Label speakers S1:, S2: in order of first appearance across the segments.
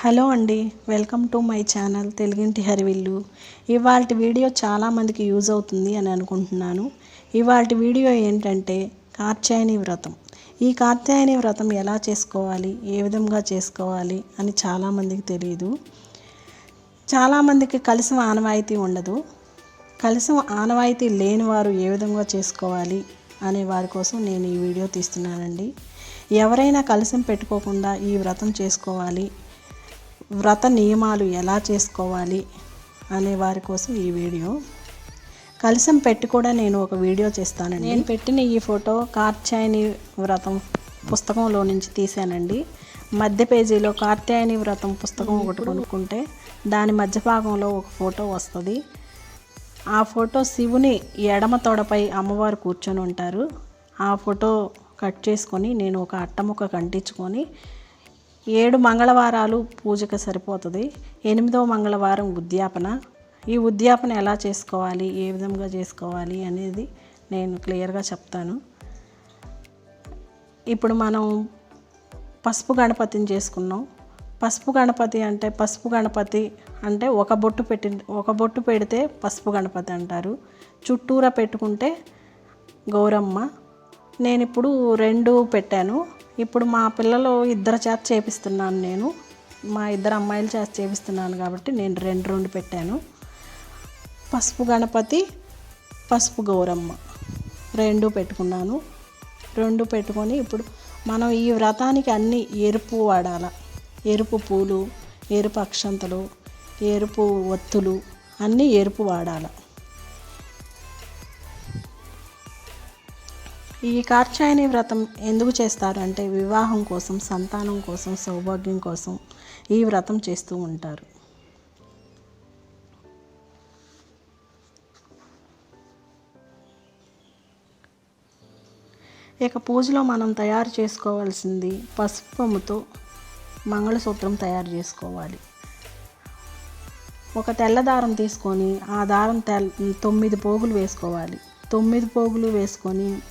S1: Hello అండి welcome to my channel తెలుగింటి హరివిల్లు. ఇవాళ వీడియో చాలామందికి యూజ్ అవుతుంది అని అనుకుంటున్నాను. ఇవాళ వీడియో ఏంటంటే కార్చాయని వ్రతం. ఈ కార్చాయని వ్రతం ఎలా చేసుకోవాలి ఏ విధంగా చేసుకోవాలి అని చాలామందికి తెలియదు చాలామందికి కలిసి ఆనవాయితీ ఉండదు. కలిసి ఆనవాయితీ లేని వారు ఏ విధంగా చేసుకోవాలి అనే వారి కోసం నేను ఈ వీడియో తీస్తున్నానండి. ఎవరైనా కలిసి పెట్టుకోకుండా ఈ వ్రతం చేసుకోవాలి వ్రత నియమాలు ఎలా చేసుకోవాలి అనే వారి కోసం ఈ వీడియో. కలిసం పెట్టి కూడా నేను ఒక వీడియో చేస్తానండి. నేను పెట్టిన ఈ ఫోటో కార్చాయని వ్రతం పుస్తకంలో నుంచి తీసానండి మధ్య పేజీలో కార్త్యాయని వ్రతం పుస్తకం ఒకటి కొనుక్కుంటే దాని మధ్య భాగంలో ఒక ఫోటో వస్తుంది. ఆ ఫోటో శివుని ఎడమ తొడపై అమ్మవారు కూర్చొని ఉంటారు. ఆ ఫోటో కట్ చేసుకొని నేను ఒక అట్టముక్క కంటించుకొని ఏడు మంగళవారాలు పూజకు సరిపోతుంది. ఎనిమిదవ మంగళవారం ఉద్యాపన. ఈ ఉద్యాపన ఎలా చేసుకోవాలి? ఏ విధంగా చేసుకోవాలి అనేది నేను క్లియర్గా చెప్తాను. ఇప్పుడు మనం పసుపు గణపతిని చేసుకున్నాం. పసుపు గణపతి అంటే పసుపు గణపతి అంటే ఒక బొట్టు పెట్టి ఒక బొట్టు పెడితే పసుపు గణపతి అంటారు. చుట్టూరా పెట్టుకుంటే గౌరమ్మ. నేను ఇప్పుడు రెండు పెట్టాను. ఇప్పుడు మా పిల్లలు ఇద్దరు చేత చేపిస్తున్నాను నేను. మా ఇద్దరు అమ్మాయిలు చేత చేపిస్తున్నాను కాబట్టి నేను రెండు రెండు పెట్టాను. పసుపు గణపతి పసుపు గౌరమ్మ రెండు పెట్టుకున్నాను. రెండు పెట్టుకొని ఇప్పుడు మనం ఈ వ్రతానికి అన్ని ఎరుపు వాడాల. ఎరుపు పూలు ఎరుపు అక్షంతలు ఎరుపు ఒత్తులు అన్నీ ఎరుపు వాడాలి. ఈ కార్చాయని వ్రతం ఎందుకు చేస్తారు అంటే వివాహం కోసం సంతానం కోసం సౌభాగ్యం కోసం ఈ వ్రతం చేస్తూ ఉంటారు. ఇక పూజలో మనం తయారు చేసుకోవాల్సింది పసుపుతో మంగళసూత్రం తయారు చేసుకోవాలి. ఒక తెల్ల దారం తీసుకొని ఆ దారం తెల్ తొమ్మిది పోగులు వేసుకోవాలి. తొమ్మిది పోగులు వేసుకొని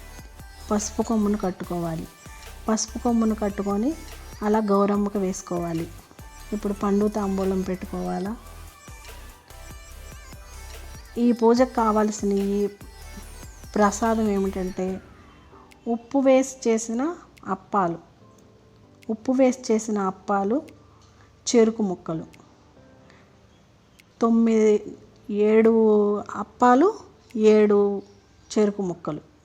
S1: పసుపు కొమ్మును కట్టుకోవాలి. పసుపు కొమ్మును కట్టుకొని అలా గౌరమ్మకు వేసుకోవాలి. ఇప్పుడు పండు తాంబూలం పెట్టుకోవాలా? ఈ పూజకు కావాల్సిన ఈ ప్రసాదం ఏమిటంటే ఉప్పు వేసి చేసిన అప్పాలు. ఉప్పు వేసి చేసిన అప్పాలు చెరుకు ముక్కలు. తొమ్మిది ఏడు అప్పాలు ఏడు చెరుకు ముక్కలు.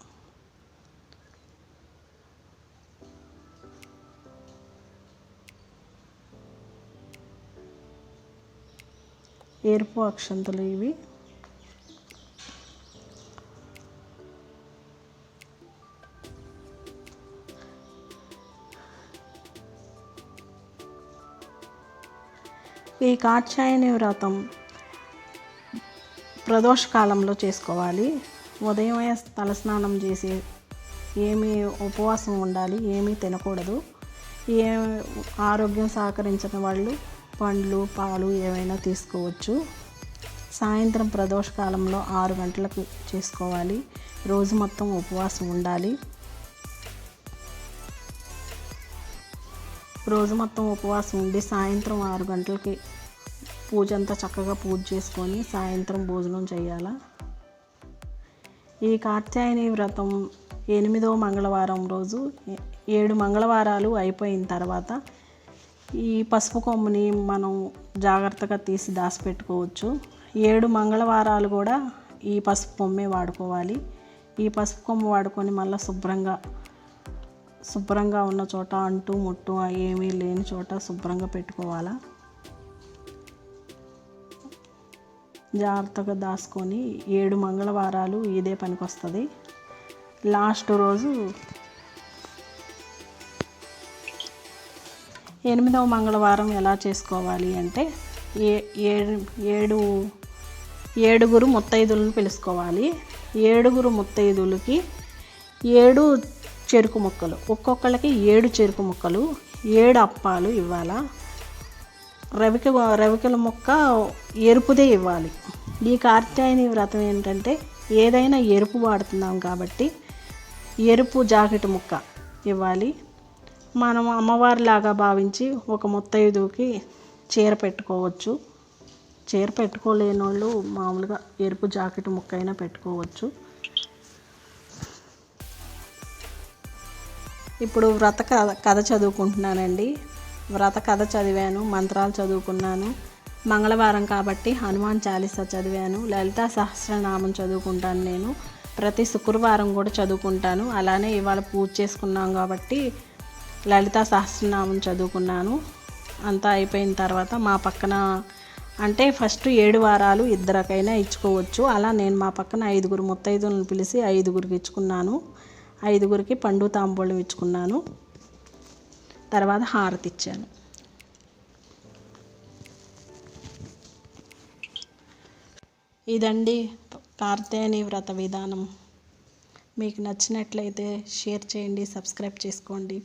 S1: ఎరుపు అక్షంతలు ఇవి. ఈ కాచాయని వ్రతం ప్రదోష కాలంలో చేసుకోవాలి. ఉదయమే తలస్నానం చేసి ఏమీ ఉపవాసం ఉండాలి ఏమీ తినకూడదు. ఏ ఆరోగ్యం సహకరించిన వాళ్ళు పండ్లు పాలు ఏవైనా తీసుకోవచ్చు. సాయంత్రం ప్రదోష కాలంలో ఆరు గంటలకు చేసుకోవాలి. రోజు మొత్తం ఉపవాసం ఉండాలి. రోజు మొత్తం ఉపవాసం ఉండి సాయంత్రం ఆరు గంటలకి పూజ అంతా చక్కగా పూజ చేసుకొని సాయంత్రం భోజనం చేయాలా. ఈ కాత్యాయని వ్రతం ఎనిమిదవ మంగళవారం రోజు ఏడు మంగళవారాలు అయిపోయిన తర్వాత ఈ పసుపు కొమ్ముని మనం జాగ్రత్తగా తీసి దాచిపెట్టుకోవచ్చు. ఏడు మంగళవారాలు కూడా ఈ పసుపు కొమ్మే వాడుకోవాలి. ఈ పసుపు కొమ్ము వాడుకొని మళ్ళీ శుభ్రంగా శుభ్రంగా ఉన్న చోట అంటూ ముట్టు ఏమీ లేని చోట శుభ్రంగా పెట్టుకోవాలా. జాగ్రత్తగా దాచుకొని ఏడు మంగళవారాలు ఇదే పనికి వస్తుంది లాస్ట్ రోజు ఎనిమిదవ మంగళవారం ఎలా చేసుకోవాలి అంటే ఏ ఏడు ఏడు ఏడుగురు ముత్తైదులను పిలుసుకోవాలి. ఏడుగురు ముత్తైదులకి ఏడు చెరుకు ముక్కలు. ఒక్కొక్కళ్ళకి ఏడు చెరుకు ముక్కలు ఏడు అప్పాలు ఇవ్వాలా. రవిక రవికల ముక్క ఎరుపుదే ఇవ్వాలి. ఈ కార్త్యాయని వ్రతం ఏంటంటే ఏదైనా ఎరుపు వాడుతున్నాం కాబట్టి ఎరుపు జాకెట్ ముక్క ఇవ్వాలి. మనం అమ్మవారిలాగా భావించి ఒక ముత్తైదుకి చీర పెట్టుకోవచ్చు. చీర పెట్టుకోలేని వాళ్ళు మామూలుగా ఎరుపు జాకెట్ ముక్క అయినా పెట్టుకోవచ్చు. ఇప్పుడు వ్రత కథ కథ చదువుకుంటున్నానండి. వ్రత కథ చదివాను మంత్రాలు చదువుకున్నాను. మంగళవారం కాబట్టి హనుమాన్ చాలీసా చదివాను. లలితా సహస్రనామం చదువుకుంటాను నేను. ప్రతి శుక్రవారం కూడా చదువుకుంటాను. అలానే ఇవాళ పూజ చేసుకున్నాం కాబట్టి లలితా సహస్రనామం చదువుకున్నాను. అంతా అయిపోయిన తర్వాత మా పక్కన అంటే ఫస్ట్ ఏడు వారాలు ఇద్దరికైనా ఇచ్చుకోవచ్చు. అలా నేను మా పక్కన ఐదుగురు ముత్తైదులను పిలిచి ఐదుగురికి ఇచ్చుకున్నాను. ఐదుగురికి పండు తాంబూలం ఇచ్చుకున్నాను. తర్వాత హారతి ఇచ్చాను. ఇదండి కార్తేని వ్రత విధానం. మీకు నచ్చినట్లయితే షేర్ చేయండి సబ్స్క్రైబ్ చేసుకోండి.